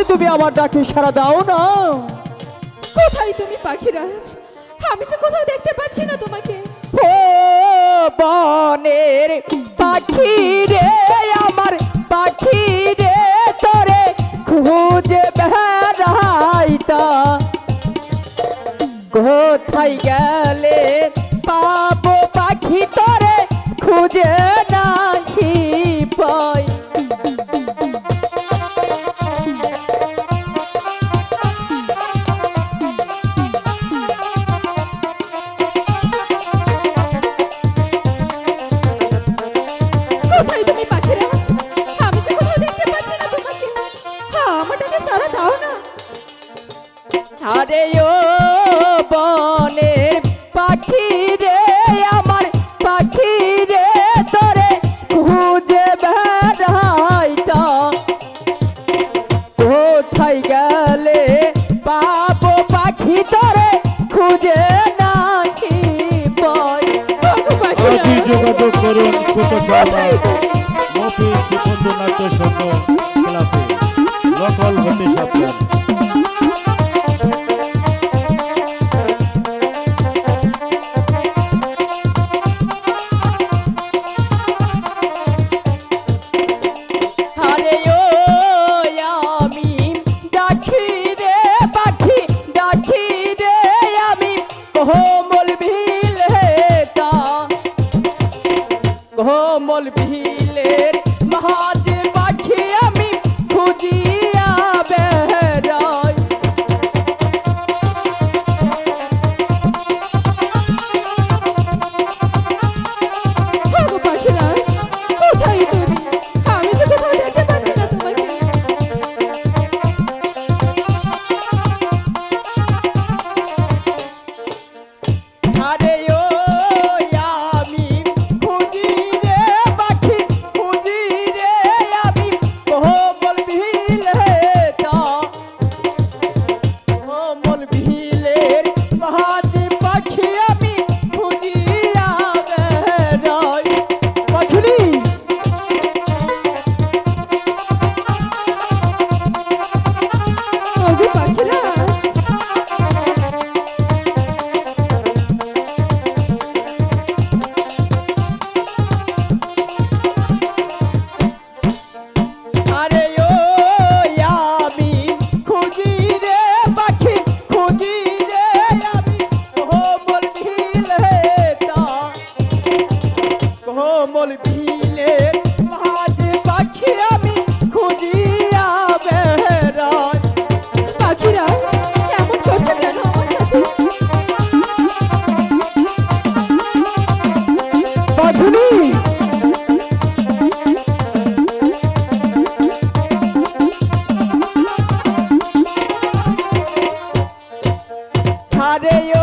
আরে তুমি আমার ডাকে সারা দাও না? কোথায় তুমি পাখিরাজ? আমি তো কোথাও দেখতে পাচ্ছি না তোমাকে। ও বনের পাখি রে আমার পাখি রে তোরে খুঁজে বেড়াইতা। কোথায় গেলে পাবো পাখি তোরে খুঁজে নাহি পাই। আরে ও বনে কোমল ভিলের মহাজ পাখি আমি খুঁজি আরে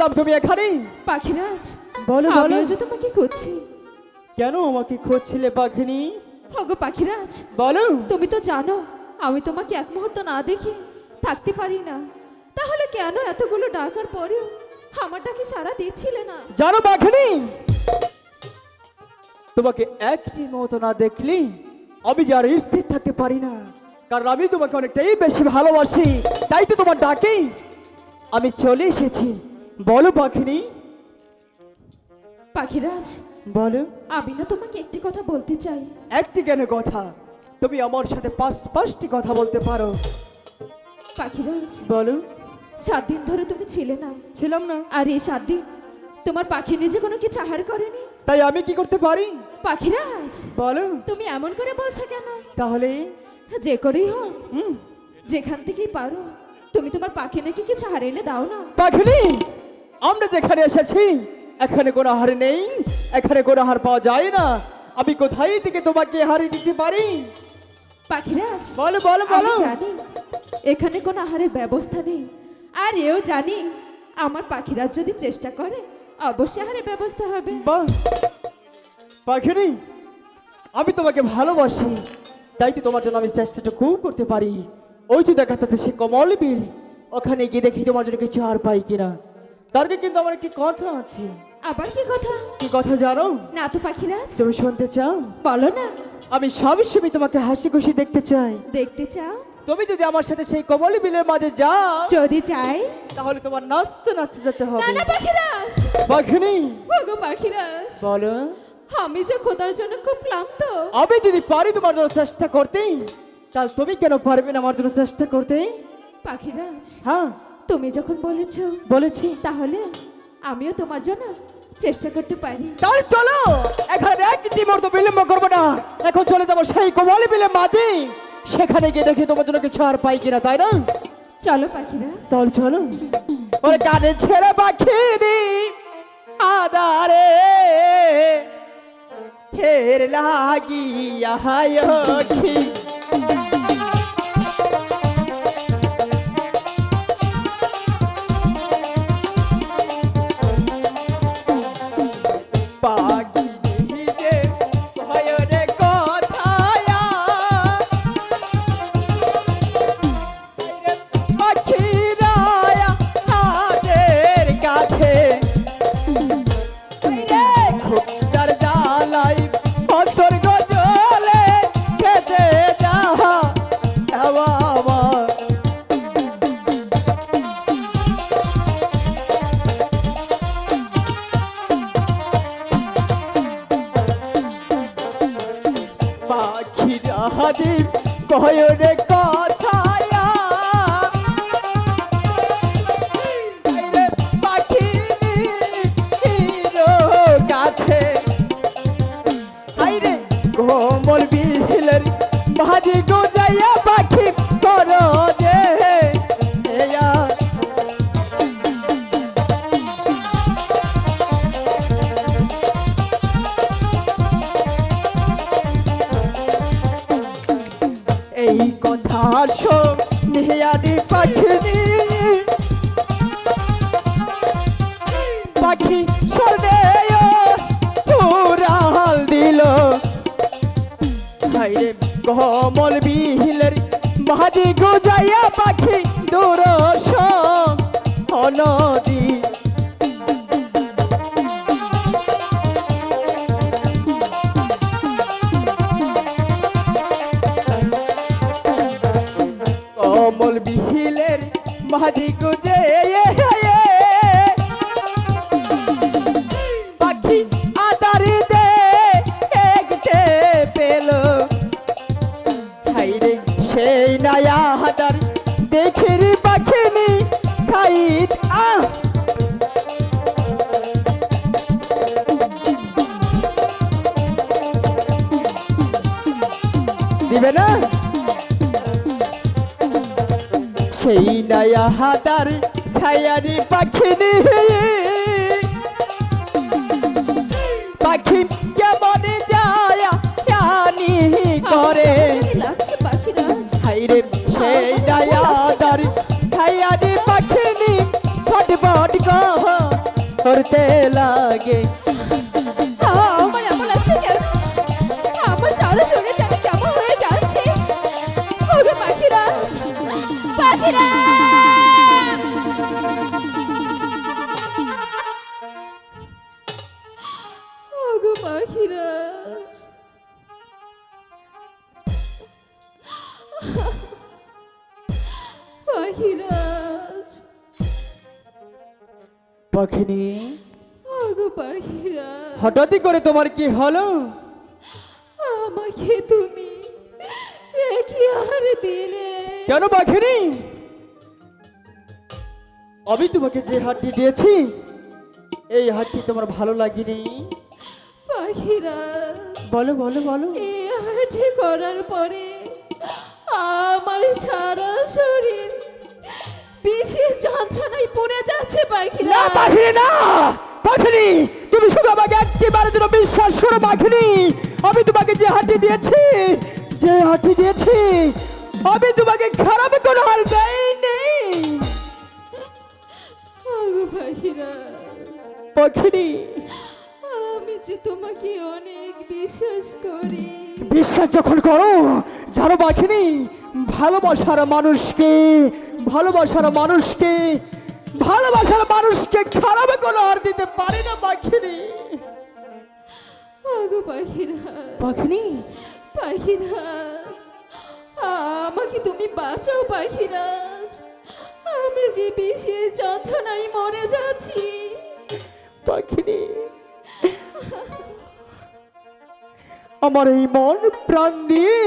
ছিলাম তুমি এখানেই? পাখিরাজ বলো বলো। আমিও যে তোমাকে খুঁজছি। কেন আমাকে খুঁজছিলে পাখিনি? হগো পাখিরাজ বলো। তুমি তো জানো আমি তোমাকে এক মুহূর্ত না দেখে থাকতে পারি না। তাহলে কেন এতগুলো ডাকার পরেও আমার ডাকে সারা দিচ্ছিলে না? জানো পাখিনি? তোমাকে একটি মতো না দেখলি আমি যার স্থির থাকতে পারি না। কারণ আমি তোমাকে অনেকটাই বেশি ভালোবাসি। তাই তো তোমার ডাকেই আমি চলে এসেছি। বলো পাখিনি। পাখিরাজ বলো। আমি না তোমাকে একটি কথা বলতে চাই। একটি কেন কথা? তুমি আমার সাথে পাঁচ পাঁচটি কথা বলতে পারো। পাখিরাজ বলো। সাত দিন ধরে তুমি ছিলে না। ছিলাম না। আর এই সাত দিন তোমার পাখি নিজে কোনো কিছু আহার করেনি? তাই আমি কি করতে পারি? পাখিরাজ বলো। তুমি এমন করে বলছো কেন? তাহলে? যে করেই হোক হুম। যেখান থেকেই পারো তুমি তোমার পাখি নাকি কিছু এনে দাও না। পাখিনি! আমরা যেখানে এসেছি এখানে কোনো হার নেই এখানে কোনো হার পাওয়া যায় না। আমি কোথায় থেকে তোমাকে হারিয়ে দিতে পারি? পাখিরাজ বলো বলো বলো। জানি এখানে কোনো আহারের ব্যবস্থা নেই আর এও জানি আমার পাখিরাজ যদি চেষ্টা করে অবশ্যই আহারের ব্যবস্থা হবে। বাহ। পাখিনি আমি তোমাকে ভালোবাসি তাই তো তোমার জন্য আমি চেষ্টাটুকু করতে পারি। ওই তো দেখা যাচ্ছে সে কমল বিল ওখানে গিয়ে দেখি তোমার জন্য কিছু আর পাই কিনা। তার আগে কিন্তু আমার একটি কথা আছে। আবার কি কথা? কি কথা জানো? না তো পাখিরাজ। তুমি শুনতে চাও? বলো না। আমি সবসময় তোমাকে হাসি খুশি দেখতে চাই। দেখতে চাও? তুমি যদি আমার সাথে সেই কমল বিলের মাঝে যাও যদি চাই? তাহলে তোমার নাচতে নাচতে যেতে না হবে। না পাখিরাজ! পাখিনি ওগো পাখিরাজ! বলো। আমি যে খোদার জন্য খুব ক্লান্ত। আমি যদি পারি তোমার জন্য চেষ্টা করতে তাহলে তুমি কেন পারবে না আমার জন্য চেষ্টা করতে? পাখিরাজ। হ্যাঁ। তুমি যখন বলেছ বলেছি। তাহলে আমিও তোমার জন্য চেষ্টা করতে পারি। তাহলে চলো এখানে একটি মুহূর্ত বিলম্ব করব না। এখন চলে যাব সেই কোমল বিলের মাঝে সেখানে গিয়ে দেখি তোমার জন্য কিছু আর পাই কিনা তাই না? চলো পাখিরাজ চল চলো। ওরে কানে ছেড়ে পাখিনি আদারে ফের লাগিয়া সেই নায়া হাদার দেখির পাখিনি খাইত, আহ! দিবে না? সেই নয়া হাদার খায়ারি পাখিনি। পাখি লাগে। আমার এমন কেমন হয়ে যাচ্ছে। ওগো পাখিরা! ওগো পাখিরা। পাখিরা। পাখিনি? পাখিরাজ হঠাৎই করে তোমার কি হলো? আমাকে তুমি একই আর দিলে। কেন পাখিনি? আমি তোমাকে যে হাতটি দিয়েছি এই হাতটি তোমার ভালো লাগেনি। পাখিরাজ বলো বলো বলো। এই আর্টি করার পরে আমার সারা শরীর বিশেষ যন্ত্রণায় পড়ে যাচ্ছে না পাখিরা পাখিনি না! পাখিনি তুমি শুধু আমাকে একটি বারের জন্য বিশ্বাস করো পাখিনি আমি তোমাকে যে হাঁটি দিয়েছি যে হাঁটি দিয়েছি আমি তোমাকে খারাপ কোনো হাল দেয়নি পাখিনি আমি যে তোমাকে অনেক বিশ্বাস করি। বিশ্বাস যখন করো জানো পাখিনি ভালোবাসার মানুষকে ভালোবাসার মানুষকে ভালোবাসার মানুষকে খারাপ কোনো আর দিতে পারে না পাখিনি। ওগো পাখিরা পাখিনি? পাখিরাজ আমাকে তুমি বাঁচাও পাখিরাজ। আমি যে বিশেষ যন্ত্রণায় মরে যাচ্ছি। পাখিনি। আমার এই মন প্রাণ দিয়ে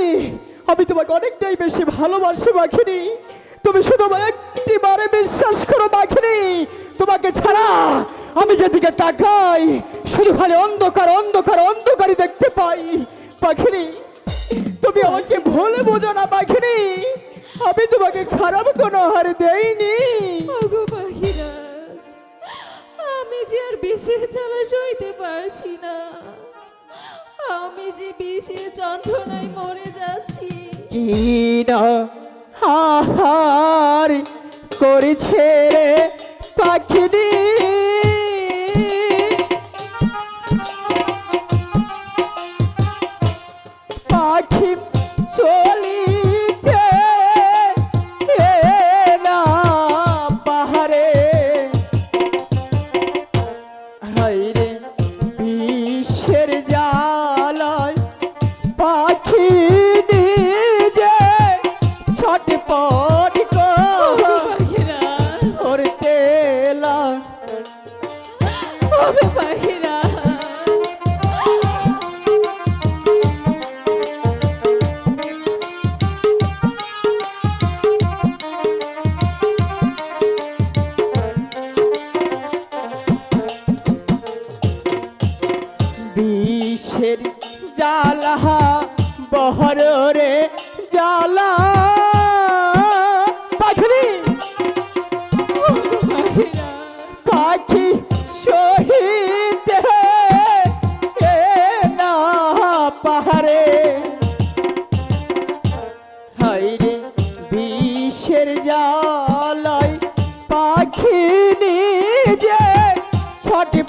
আমি তোমাকে অনেকটাই বেশি ভালোবাসি পাখিনি। তুমি শুধু একটি বারে বিশ্বাস করো পাখিনি তোমাকে ছাড়া আমি যেদিকে তাকাই শুধু খালি অন্ধকার অন্ধকার অন্ধকারই দেখতে পাই। পাখিনি তুমি আমাকে ভুলে বোঝো না পাখিনি আমি তোমাকে খারাপ কোনো হার দেইনি। ওগো পাখিরাজ আমি যে আর বিশেষ জ্বালা সইতে পারছি না। আমি যে বিশেষ যন্ত্রণায় মরে যাচ্ছি। কিনা হাহার করেছে রে পাখিডি পাখি চলিতে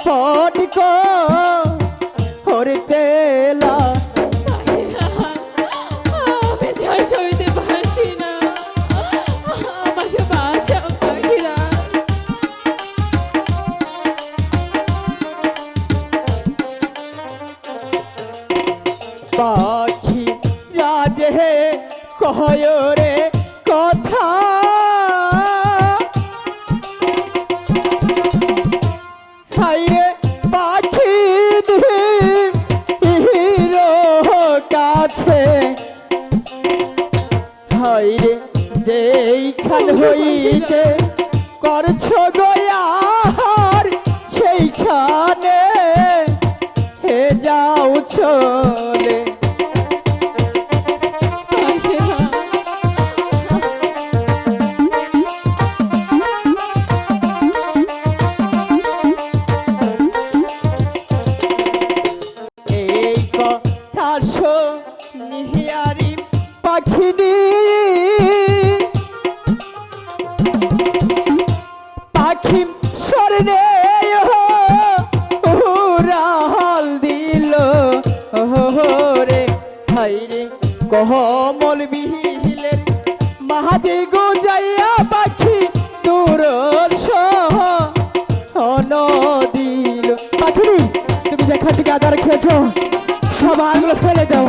ছটপট করতে হইতে করছ গয়ার সেইখানে হে যাও দেখা থেকে আদার খেয়েছ? সব সবাইগুলো ফেলে দাও।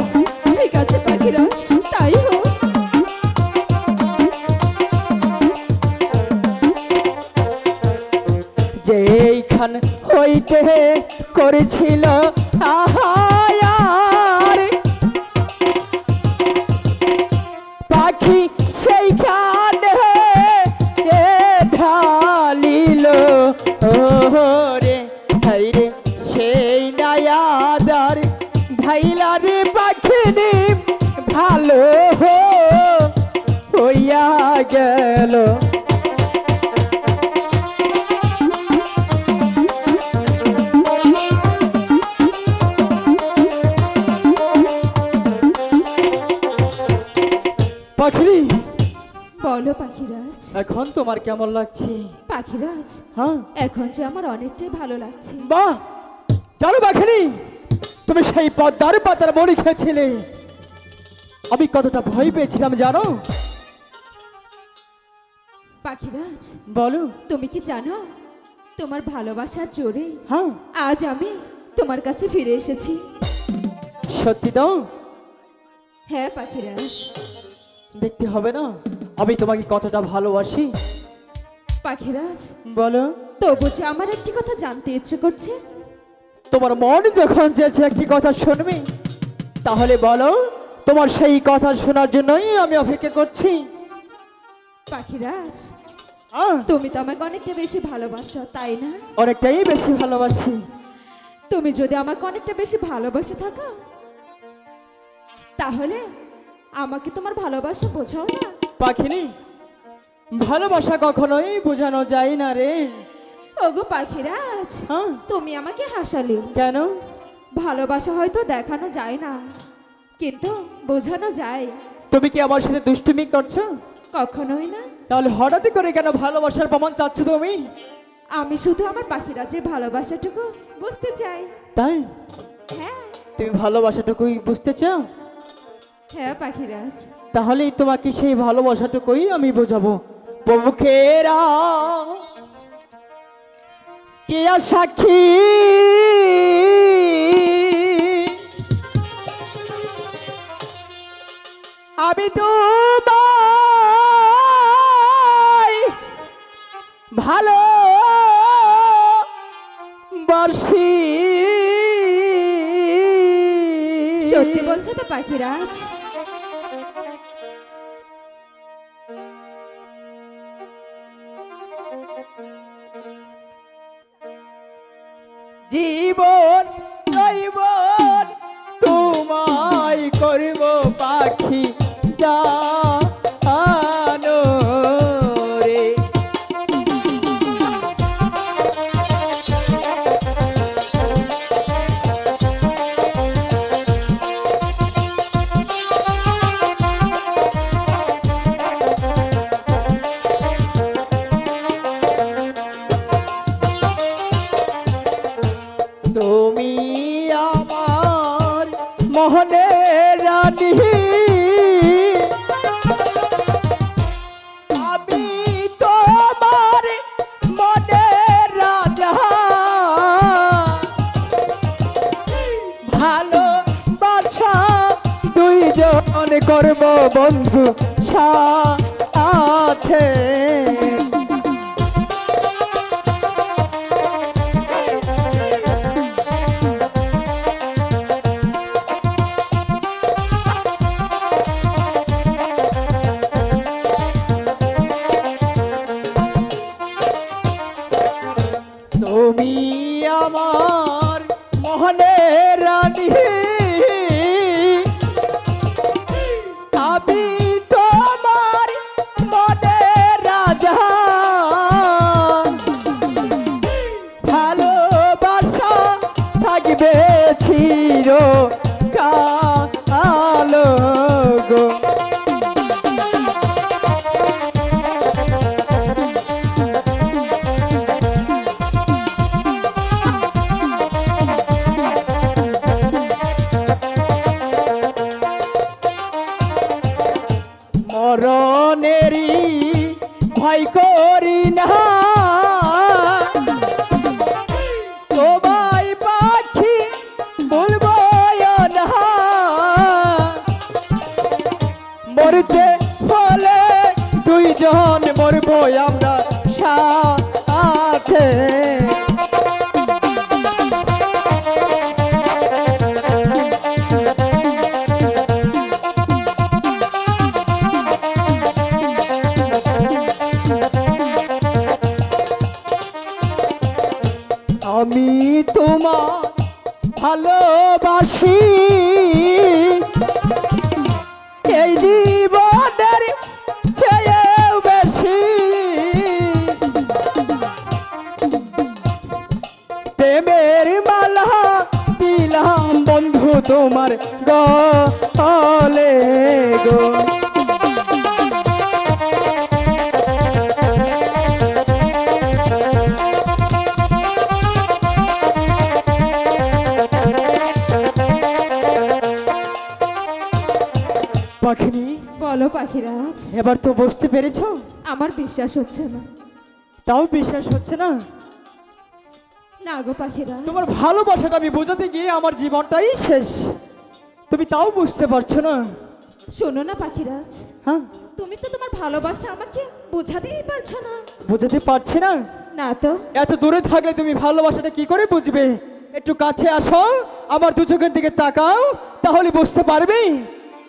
ঠিক আছে পাখিরাজ তাই হোক। যেইখান হইতে করেছিল আহ পাখিনি বলো পাখিরাজ। এখন তোমার কেমন লাগছে? পাখিরাজ হ্যাঁ। এখন যে আমার অনেকটাই ভালো লাগছে। বাহ! জানো বাখিনি তুমি সেই পদ্মার পাতার মরি খেয়েছিলে। আমি কতটা ভয় পেয়েছিলাম জানো? পাখিরাজ বলো। তুমি কি জানো? তোমার ভালোবাসার জোরে হ্যাঁ। আজ আমি তোমার কাছে ফিরে এসেছি। সত্যি তো? হ্যাঁ পাখিরাজ। দেখতে হবে না? আমি তোমাকে কতটা ভালোবাসি। পাখিরাজ বলো। তবু যে আমার একটি কথা জানতে ইচ্ছে করছে। তোমার মন যখন চেয়েছে একটি কথা শুনবে তাহলে বলো তোমার সেই কথা শোনার জন্যই আমি অপেক্ষা করছি। পাখিরাজ তুমি তো আমাকে অনেকটা বেশি ভালোবাসো তাই না? অনেকটাই বেশি ভালোবাসি। তুমি যদি আমাকে অনেকটা বেশি ভালোবাসে থাকো তাহলে আমাকে তোমার ভালোবাসা বোঝাও না? পাখিনি ভালোবাসা কখনোই বোঝানো যায় না রে। ওগো পাখিরাজ হ্যাঁ? তুমি আমাকে হাসালে। কেন? ভালোবাসা হয়তো দেখানো যায় না কিন্তু বোঝানো যায়। তুমি কি আমার সাথে দুষ্টুমি করছ? কখনোই না। তাহলে হঠাৎ করে কেন ভালোবাসার প্রমাণ চাচ্ছ তুমি? আমি শুধু আমার পাখিরাজের ভালোবাসাটুকু বুঝতে চাই। তাই? হ্যাঁ। তুমি ভালোবাসাটুকুই বুঝতে চাও? হ্যাঁ পাখিরাজ তাহলেই তোমাকে সেই ভালোবাসাটুকুই আমি বোঝাবো। প্রমুখেরা কে আর সাক্ষী? আমি তো ভালো বাসি সত্যি বলছো তো পাখিরাজ তুমি আমার মোহনের রানী। আমরা সাথে পাখিরাজ এবার তো বুঝতে পেরেছ? আমার বিশ্বাস হচ্ছে না। তাও বিশ্বাস হচ্ছে না? না গো পাখিরাজ তোমার ভালোবাসাটা আমি বোঝাতে গিয়ে আমার জীবনটাই শেষ। তুমি তাও বুঝতে পারছ না? শোনো না পাখিরাজ হ্যাঁ? তুমি তো তোমার ভালোবাসা আমাকে বোঝাতেই পারছ না। বুঝাতে পারছি না? না তো। এত দূরে থাকলে তুমি ভালোবাসাটা কি করে বুঝবে? একটু কাছে আসো আমার দু চোখের দিকে তাকাও তাহলে বুঝতে পারবে।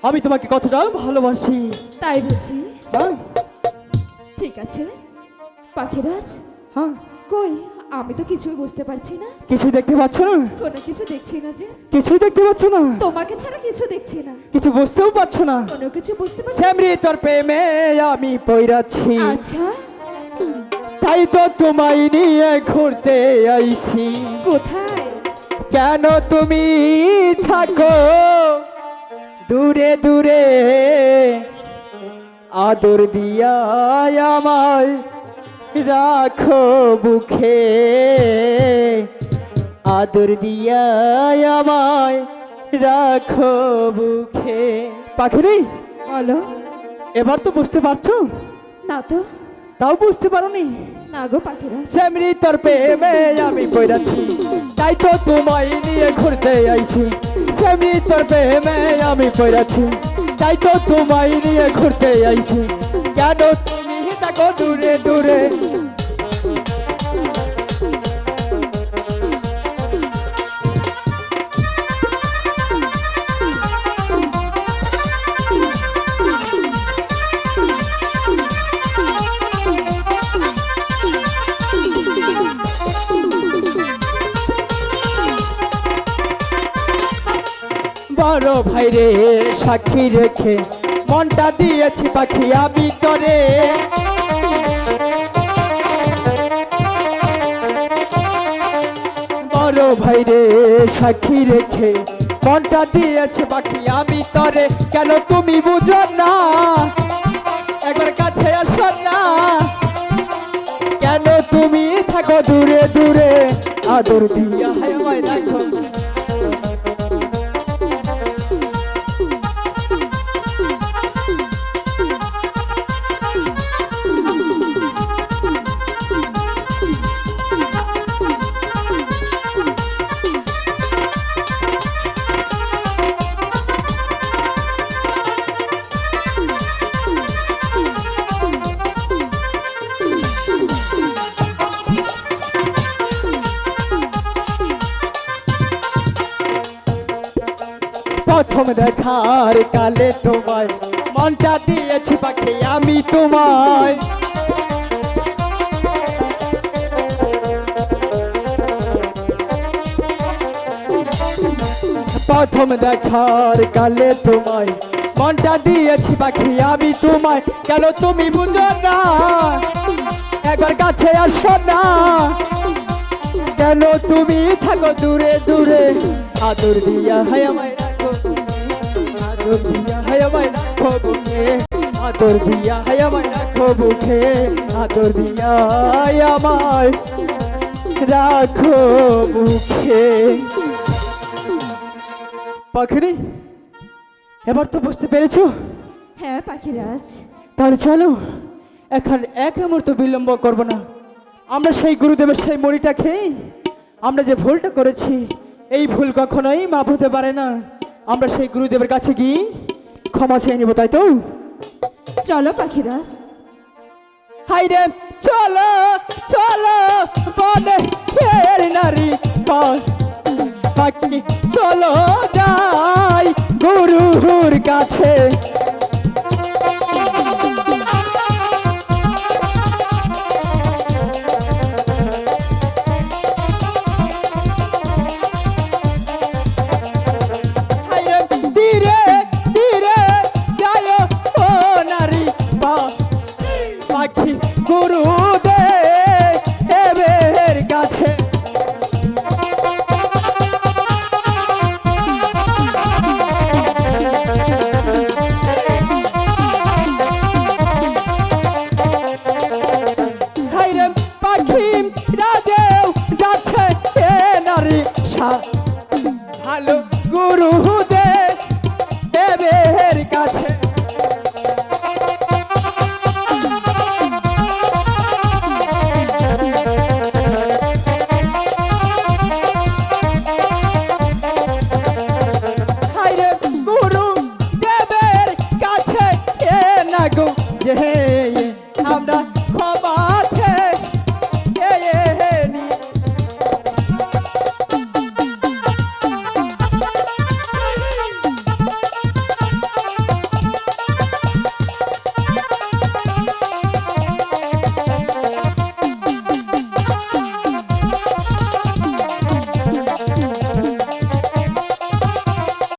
আমি তোমাকে কতটা ভালোবাসি। তাই বুঝি হ্যাঁ ঠিক আছে। পাখিরাজ হ্যাঁ। কই? আমি তো কিছুই বুঝতে পারছি না। কিছু দেখতে পাচ্ছ না? কোনো কিছু দেখছি না যে। কিছুই দেখতে পাচ্ছ না? তোমাকে ছাড়া কিছু দেখছি না। কিছু বুঝতেও পারছ না? কোনো কিছু বুঝতে পারছি স্যামরি তোর প্রেমে আমি পইরাছি আচ্ছা। তাই তো তোমায় নিয়ে ঘুরতে আইছি। কোথায়? কেন তুমি থাকো? দূরে দূরে আদর দিয়া আমায় রাখো বুখে আদর দিয়া আমায় রাখো বুকে। পাখিরি বলো। এবার তো বুঝতে পারছ? না তো। তাও বুঝতে পারো না গো পাখিরাজ স্যামরি তোর প্রেমে আমি পড়াছি। তাই তো তোমায় নিয়ে ঘুরতে আইছি। স্যামরি তোর প্রেমে আমি পড়াছি। তাই তো তোমায় নিয়ে ঘুরতে আইছি। কেন তুমি তাকে দূরে দূরে বড় ভাইরে সাক্ষী রেখে মনটা দিয়েছি পাখি আমি তরে বড় ভাইরে সাক্ষী রেখে মনটা দিয়েছে পাখি আমি তরে কেন তুমি বুঝো না? একবার কাছে আসো না। কেন তুমি থাকো দূরে দূরে? আদর দিয়া প্রথম দেখার কালে তোমায়। মনটা দিয়েছি পাখি, আমি তোমায়। কেন তুমি বুঝো না? একবার কাছে আসো না। কেন তুমি থাকো দূরে দূরে? আদর দিয়া হায় আমায় রাখো আদর দিয়া হায় আমায় রাখো বুকে আদর দিয়া হায় আমায় রাখো বুকে। আদর দিয়া আমায় রাখো বুকে। পাখিরি? এবার তো বুঝতে পেরেছ? হ্যাঁ পাখিরাজ। তাহলে চলো এখন এক মুহূর্ত বিলম্ব করব না। আমরা সেই গুরুদেবের সেই মরিটা খেয়ে আমরা যে ভুলটা করেছি এই ভুল কখনোই মাপ হতে পারে না। আমরা সেই গুরুদেবের কাছে গিয়ে ক্ষমা চেয়ে নিব তাই তো? চলো পাখিরাজ। হাই রে চলো চলো বনে ফের নারী পাখি চলো যাই গুরুর কাছে।